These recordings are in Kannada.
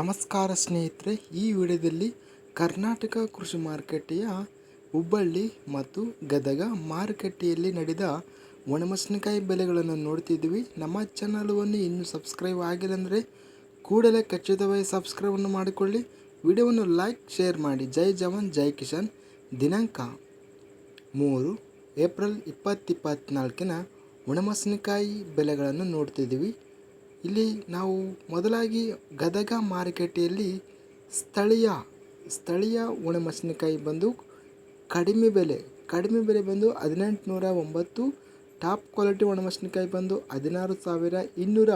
ನಮಸ್ಕಾರ ಸ್ನೇಹಿತರೆ, ಈ ವಿಡಿಯೋದಲ್ಲಿ ಕರ್ನಾಟಕ ಕೃಷಿ ಮಾರುಕಟ್ಟೆಯ ಹುಬ್ಬಳ್ಳಿ ಮತ್ತು ಗದಗ ಮಾರುಕಟ್ಟೆಯಲ್ಲಿ ನಡೆದ ಒಣಮೆಣಸಿನಕಾಯಿ ಬೆಲೆಗಳನ್ನು ನೋಡ್ತಿದ್ವಿ ನಮ್ಮ ಚಾನಲ್ವನ್ನು ಇನ್ನೂ ಸಬ್ಸ್ಕ್ರೈಬ್ ಆಗಿಲ್ಲ ಅಂದರೆ ಕೂಡಲೇ ಖಚಿತವಾಗಿ ಸಬ್ಸ್ಕ್ರೈಬನ್ನು ಮಾಡಿಕೊಳ್ಳಿ. ವಿಡಿಯೋವನ್ನು ಲೈಕ್ ಶೇರ್ ಮಾಡಿ. ಜೈ ಜವಾನ್, ಜೈ ಕಿಶನ್ ದಿನಾಂಕ ಮೂರು ಏಪ್ರಿಲ್ ಇಪ್ಪತ್ತಿಪ್ಪತ್ನಾಲ್ಕಿನ ಒಣಮೆಣಸಿನಕಾಯಿ ಬೆಲೆಗಳನ್ನು ನೋಡ್ತಿದ್ದೀವಿ. ಇಲ್ಲಿ ನಾವು ಮೊದಲಾಗಿ ಗದಗ ಮಾರುಕಟ್ಟೆಯಲ್ಲಿ ಸ್ಥಳೀಯ ಸ್ಥಳೀಯ ಒಣಮೆಣಸಿನಕಾಯಿ ಬಂದು ಕಡಿಮೆ ಬೆಲೆ ಕಡಿಮೆ ಬೆಲೆ ಬಂದು ಹದಿನೆಂಟು ನೂರ ಒಂಬತ್ತು ಟಾಪ್ ಕ್ವಾಲಿಟಿ ಒಣಮೆಣಸಿನಕಾಯಿ ಬಂದು ಹದಿನಾರು ಸಾವಿರ ಇನ್ನೂರ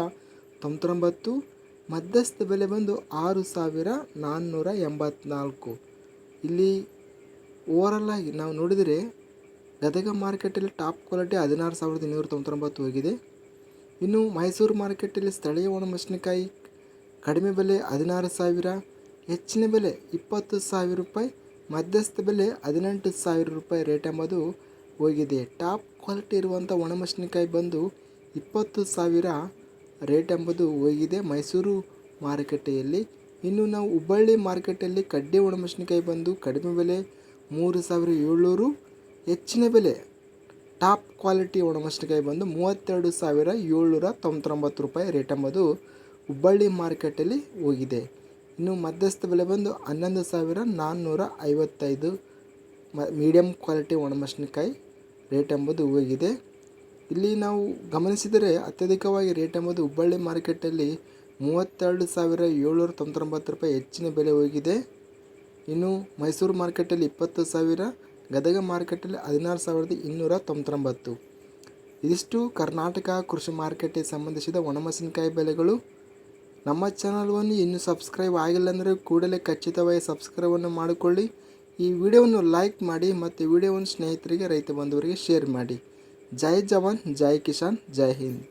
ತೊಂಬತ್ತೊಂಬತ್ತು ಮಧ್ಯಸ್ಥ ಬೆಲೆ ಬಂದು ಆರು ಸಾವಿರ ನಾನ್ನೂರ ಎಂಬತ್ನಾಲ್ಕು ಇಲ್ಲಿ ಓವರಲ್ ಆಗಿ ನಾವು ನೋಡಿದರೆ ಗದಗ ಮಾರ್ಕೆಟಲ್ಲಿ ಟಾಪ್ ಕ್ವಾಲಿಟಿ ಹದಿನಾರು ಸಾವಿರದ ಇನ್ನೂರ ತೊಂಬತ್ತೊಂಬತ್ತು ಹೋಗಿದೆ. ಇನ್ನು ಮೈಸೂರು ಮಾರ್ಕೆಟಲ್ಲಿ ಸ್ಥಳೀಯ ಒಣಮೆಣಸಿನಕಾಯಿ ಕಡಿಮೆ ಬೆಲೆ ಹದಿನಾರು ಸಾವಿರ, ಹೆಚ್ಚಿನ ಬೆಲೆ ಇಪ್ಪತ್ತು ಸಾವಿರ ರೂಪಾಯಿ, ಮಧ್ಯಸ್ಥ ಬೆಲೆ ಹದಿನೆಂಟು ಸಾವಿರ ರೂಪಾಯಿ ರೇಟ್ ಎಂಬುದು ಹೋಗಿದೆ. ಟಾಪ್ ಕ್ವಾಲಿಟಿ ಇರುವಂಥ ಒಣಮೆಣಸಿನಕಾಯಿ ಬಂದು ಇಪ್ಪತ್ತು ಸಾವಿರ ರೇಟ್ ಎಂಬುದು ಹೋಗಿದೆ ಮೈಸೂರು ಮಾರುಕಟ್ಟೆಯಲ್ಲಿ ಇನ್ನು ನಾವು ಹುಬ್ಬಳ್ಳಿ ಮಾರ್ಕೆಟಲ್ಲಿ ಕಡ್ಡಿ ಒಣಮೆಣಸಿನಕಾಯಿ ಬಂದು ಕಡಿಮೆ ಬೆಲೆ ಮೂರು ಸಾವಿರ ಏಳ್ನೂರು, ಹೆಚ್ಚಿನ ಬೆಲೆ ಟಾಪ್ ಕ್ವಾಲಿಟಿ ಒಣಮೆಣಸಿನಕಾಯಿ ಬಂದು ಮೂವತ್ತೆರಡು ಸಾವಿರ ಏಳ್ನೂರ ತೊಂಬತ್ತೊಂಬತ್ತು ರೂಪಾಯಿ ರೇಟ್ ಎಂಬುದು ಹುಬ್ಬಳ್ಳಿ ಮಾರ್ಕೆಟಲ್ಲಿ ಹೋಗಿದೆ. ಇನ್ನು ಮಧ್ಯಸ್ಥ ಬೆಲೆ ಬಂದು ಹನ್ನೊಂದು ಸಾವಿರ ನಾನ್ನೂರ ಐವತ್ತೈದು ಮ ಮೀಡಿಯಮ್ ಕ್ವಾಲಿಟಿ ಒಣಮೆಣಸಿನಕಾಯಿ ರೇಟ್ ಎಂಬುದು ಹೋಗಿದೆ. ಇಲ್ಲಿ ನಾವು ಗಮನಿಸಿದರೆ ಅತ್ಯಧಿಕವಾಗಿ ರೇಟ್ ಎಂಬುದು ಹುಬ್ಬಳ್ಳಿ ಮಾರ್ಕೆಟಲ್ಲಿ ಮೂವತ್ತೆರಡು ಸಾವಿರ ಏಳ್ನೂರ ತೊಂಬತ್ತೊಂಬತ್ತು ರೂಪಾಯಿ ಹೆಚ್ಚಿನ ಬೆಲೆ ಹೋಗಿದೆ. ಇನ್ನು ಮೈಸೂರು ಮಾರ್ಕೆಟಲ್ಲಿ ಇಪ್ಪತ್ತು ಸಾವಿರ ಗದಗ ಮಾರುಕಟ್ಟೆಯಲ್ಲಿ ಹದಿನಾರು ಸಾವಿರದ ಇನ್ನೂರ ತೊಂಬತ್ತೊಂಬತ್ತು. ಇದಿಷ್ಟು ಕರ್ನಾಟಕ ಕೃಷಿ ಮಾರ್ಕೆಟಿಗೆ ಸಂಬಂಧಿಸಿದ ಒಣಮೆಣಸಿನಕಾಯಿ ಬೆಲೆಗಳು. ನಮ್ಮ ಚಾನಲ್ವನ್ನು ಇನ್ನೂ ಸಬ್ಸ್ಕ್ರೈಬ್ ಆಗಿಲ್ಲ ಅಂದರೆ ಕೂಡಲೇ ಖಚಿತವಾಗಿ ಸಬ್ಸ್ಕ್ರೈಬನ್ನು ಮಾಡಿಕೊಳ್ಳಿ. ಈ ವಿಡಿಯೋವನ್ನು ಲೈಕ್ ಮಾಡಿ ಮತ್ತು ವಿಡಿಯೋವನ್ನು ಸ್ನೇಹಿತರಿಗೆ, ರೈತ ಬಂಧುವರಿಗೆ ಶೇರ್ ಮಾಡಿ. ಜೈ ಜವಾನ್, ಜೈ ಕಿಸಾನ್, ಜೈ ಹಿಂದ್.